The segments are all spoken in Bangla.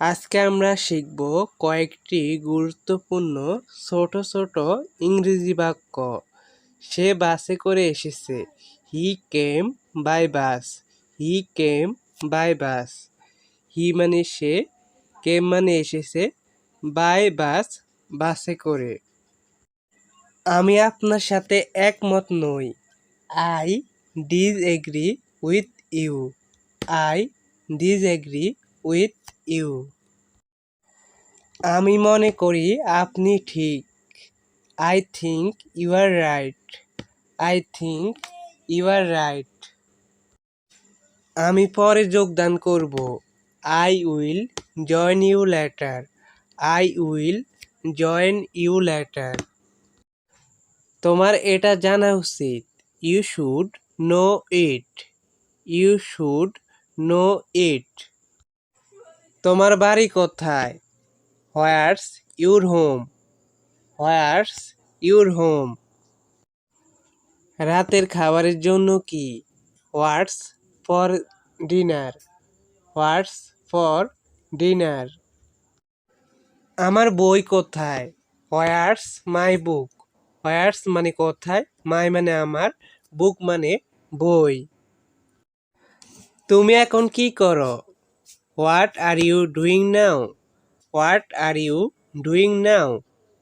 আজকে আমরা শিখব কয়েকটি গুরুত্বপূর্ণ ছোট ছোট ইংরেজি বাক্য। সে বাসে করে এসেছে। He came by bus he came by bus he মানে সে কেম মানে এসেছে বাই বাস বাসে করে। আমি আপনার সাথে একমত নই। I disagree with you I disagree with you. আমি মনে করি আপনি ঠিক। I think you are right I think you are right আমি পরে যোগদান করব। I will join you later I will join you later তোমার এটা জানা উচিত। You should know it you should know it তোমার বাড়ি কোথায়? Where's your home where's your home রাতের খাবারের জন্য কি? What's for dinner what's for dinner আমার বই কোথায়? হোয়ার্স মাই বুক হোয়ার্স মানে কোথায়? মাই মানে আমার বুক মানে বই। তুমি এখন কি করো? What are you doing now? What are you doing now?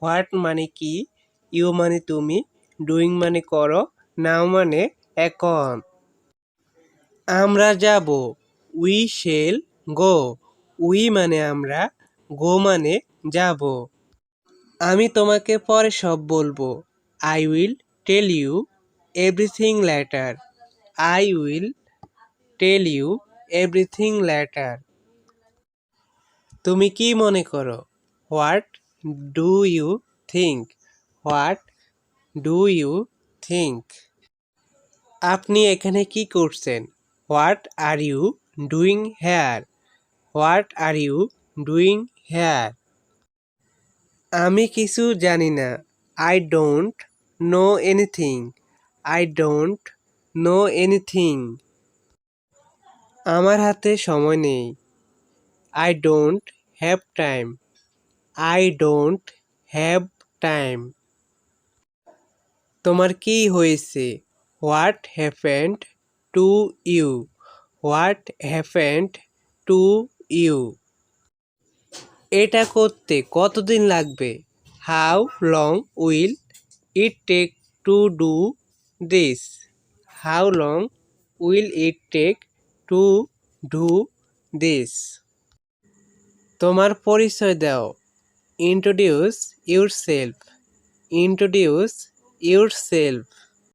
What মানে কি? ইউ মানে তুমি? ডুইং মানে করো? নাও মানে এখন। আমরা যাব। We shall go. উই মানে আমরা, গো মানে যাব। আমি তোমাকে পরে সব বলব। I will tell you everything later I will tell you everything later. তুমি কি মনে করো? What do you think what do you think আপনি এখানে কি করছেন? What are you doing here? What are you doing here? আমি কিছু জানি না। I don't know anything. I don't know anything. আমার হাতে সময় নেই। I don't have time I don't have time তোমার কি হয়েছে? What happened to you what happened to you এটা করতে কতদিন লাগবে? How long will it take to do this how long will it take to do this তোমার পরিচয় দাও। Introduce yourself introduce yourself